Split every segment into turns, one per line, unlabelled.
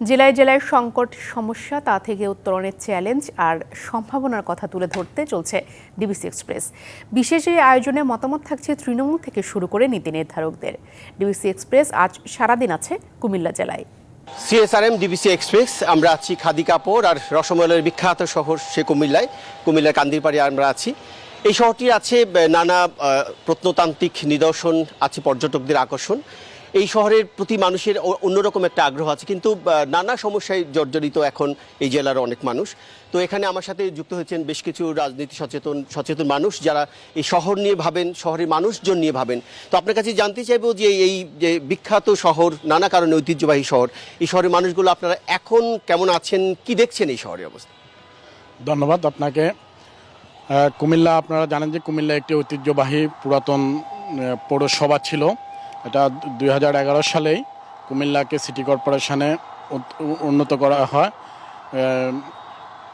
জেলায় জেলায় সংকট, সমস্যা, তা থেকে উত্তরণের চ্যালেঞ্জ আর সম্ভাবনার কথা তুলে ধরতে চলছে ডিবিসি এক্সপ্রেস। বিশেষ এই আয়োজনে মতামত থাকছে তৃণমূল থেকে শুরু করে নীতি নির্ধারকদের। ডিবিসি এক্সপ্রেস আজ সারাদিন আছে কুমিল্লা জেলায়।
সিএসআরএম, ডিবিসি এক্সপ্রেস, আমরা আছি খাদি কাপড় আর রসমলের বিখ্যাত শহর সে কুমিল্লায়, কুমিল্লার কান্দিরপাড়ে আমরা আছি। এই শহরটি আছে নানা প্রত্নতান্ত্রিক নিদর্শন, আছে পর্যটকদের আকর্ষণ। এই শহরের প্রতি মানুষের অন্যরকম একটা আগ্রহ আছে। কিন্তু নানা সমস্যায় জর্জরিত এখন এই জেলার অনেক মানুষ। তো এখানে আমার সাথে যুক্ত হয়েছেন বেশ কিছু রাজনীতি সচেতন সচেতন মানুষ যারা এই শহর নিয়ে ভাবেন, শহরের মানুষজন নিয়ে ভাবেন। তো আপনার কাছে জানতে চাইব যে এই যে বিখ্যাত শহর, নানা কারণে ঐতিহ্যবাহী শহর, এই শহরের মানুষগুলো আপনারা এখন কেমন আছেন, কি দেখছেন এই শহরের অবস্থা?
ধন্যবাদ আপনাকে। কুমিল্লা, আপনারা জানেন যে কুমিল্লা একটি ঐতিহ্যবাহী পুরাতন পৌরসভা ছিল। এটা দুই হাজার এগারো সালেই কুমিল্লাকে সিটি কর্পোরেশনে উন্নত করা হয়।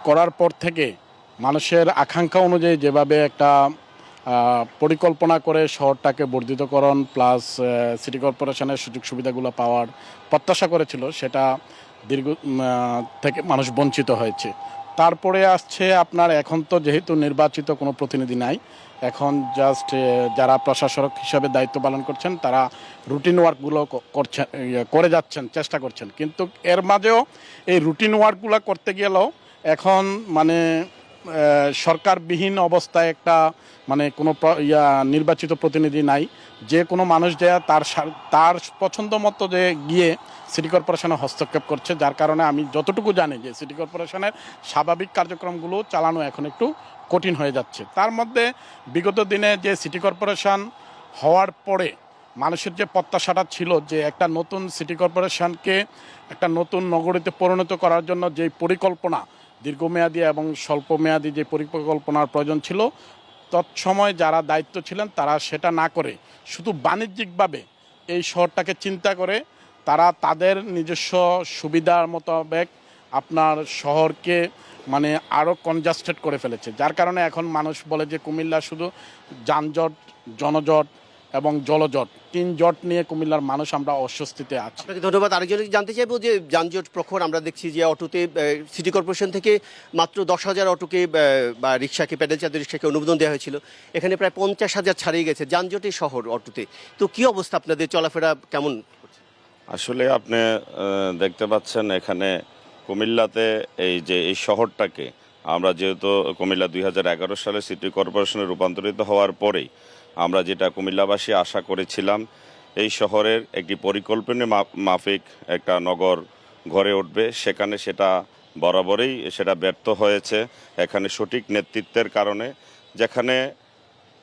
করার পর থেকে মানুষের আকাঙ্ক্ষা অনুযায়ী যেভাবে একটা পরিকল্পনা করে শহরটাকে বর্ধিতকরণ প্লাস সিটি কর্পোরেশনের সুযোগ সুবিধাগুলো পাওয়ার প্রত্যাশা করেছিল, সেটা দীর্ঘ থেকে মানুষ বঞ্চিত হয়েছে। তারপরে আসছে আপনার এখন তো যেহেতু নির্বাচিত কোনো প্রতিনিধি নাই এখন জাস্ট যারা প্রশাসক হিসাবে দায়িত্ব পালন করছেন তারা রুটিন ওয়ার্কগুলো করছেন ইয়ে, করে যাচ্ছেন চেষ্টা করছেন। কিন্তু এর মাঝেও এই রুটিন ওয়ার্কগুলো করতে গেলেও এখন মানে সরকারবিহীন অবস্থায় একটা মানে কোনো ইয়া, নির্বাচিত প্রতিনিধি নাই। যে কোনো মানুষ যে তার তার পছন্দ মতো যে গিয়ে সিটি কর্পোরেশনে হস্তক্ষেপ করছে, যার কারণে আমি যতটুকু জানি যে সিটি কর্পোরেশনের স্বাভাবিক কার্যক্রমগুলো চালানো এখন একটু কঠিন হয়ে যাচ্ছে। তার মধ্যে বিগত দিনে যে সিটি কর্পোরেশন হওয়ার পরে মানুষের যে প্রত্যাশাটা ছিল যে একটা নতুন সিটি কর্পোরেশনকে একটা নতুন নগরীতে পরিণত করার জন্য যে পরিকল্পনা দীর্ঘমেয়াদী এবং স্বল্প মেয়াদী যে পরিকল্পনার প্রয়োজন ছিল, তৎসময় যারা দায়িত্ব ছিলেন তারা সেটা না করে শুধু বাণিজ্যিকভাবে এই শহরটাকে চিন্তা করে তারা তাদের নিজস্ব সুবিধার মোতাবেক আপনার শহরকে মানে আরও কনজাস্টেড করে ফেলেছে। যার কারণে এখন মানুষ বলে যে কুমিল্লা শুধু যানজট, জনজট এবং জলজট তিন জট নিয়ে কুমিল্লার মানুষ আমরা অস্বস্তিতে আছি।
আপনাকে ধন্যবাদ। আরেকজন জানতে চাইব যে যানজট প্রখর আমরা দেখছি যে অটোতে সিটি কর্পোরেশন থেকে মাত্র দশ হাজার অটোকে বা রিক্সাকে প্যাডেল চালিত রিক্সাকে অনুমোদন দেওয়া হয়েছিল। এখানে প্রায় পঞ্চাশ হাজার ছাড়িয়ে গেছে যানজটের শহর অটোতে। তো কি অবস্থা আপনাদের? চলাফেরা কেমন?
আসলে আপনি দেখতে পাচ্ছেন এখানে কুমিল্লাতে এই যে এই শহরটাকে আমরা যেহেতু কুমিল্লা দুই হাজার এগারো সালে সিটি কর্পোরেশনে রূপান্তরিত হওয়ার পরেই আমরা যেটা কুমিল্লাবাসী আশা করেছিলাম এই শহরের একটি পরিকল্পনা মা- মাফিক একটা নগর গড়ে উঠবে। সেখানে সেটা বরাবরই সেটা ব্যর্থ হয়েছে। এখানে সঠিক নেতৃত্বের কারণে যেখানে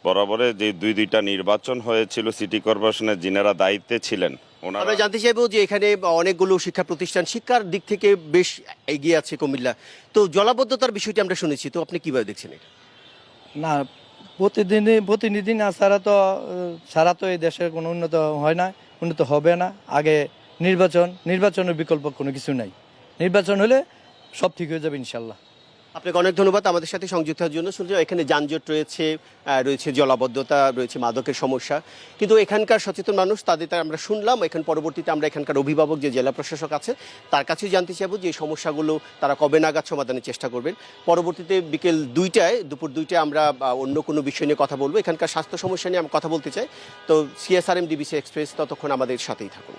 বরাবরে যে দুই দুইটা নির্বাচন হয়েছিল সিটি কর্পোরেশনের যিনারা দায়িত্বে ছিলেন ওনারা
আমরা জানতে চাইব যে এখানে অনেকগুলো শিক্ষা প্রতিষ্ঠান শিক্ষার দিক থেকে বেশ এগিয়ে আছে কুমিল্লা। তো জলাবদ্ধতার বিষয়টি আমরা শুনেছি তো আপনি কীভাবে দেখছেন এটা?
না প্রতিদিনই, প্রতিনিধি না, ছাড়া তো ছাড়া তো এই দেশের কোনো উন্নত হয় না, উন্নত হবে না। আগে নির্বাচন, নির্বাচনের বিকল্প কোনো কিছু নাই। নির্বাচন হলে সব ঠিক হয়ে যাবে ইনশাল্লাহ।
আপনাকে অনেক ধন্যবাদ আমাদের সাথে সংযুক্ত হওয়ার জন্য। শুনছি এখানে যানজট রয়েছে রয়েছে জলাবদ্ধতা, রয়েছে মাদকের সমস্যা। কিন্তু এখানকার সচেতন মানুষ, তাদের আমরা শুনলাম, এখন পরবর্তীতে আমরা এখানকার অভিভাবক যে জেলা প্রশাসক আছে, তার কাছেও জানতে চাইব যে সমস্যাগুলো তারা কবে নাগাদ সমাধানের চেষ্টা করবেন। পরবর্তীতে বিকেল দুইটায়, দুপুর দুইটায় আমরা অন্য কোনো বিষয় নিয়ে কথা বলব। এখানকার স্বাস্থ্য সমস্যা নিয়ে আমরা কথা বলতে চাই। তো সিএসআরএম ডিবিসি এক্সপ্রেস ততক্ষণ আমাদের সাথেই থাকুন।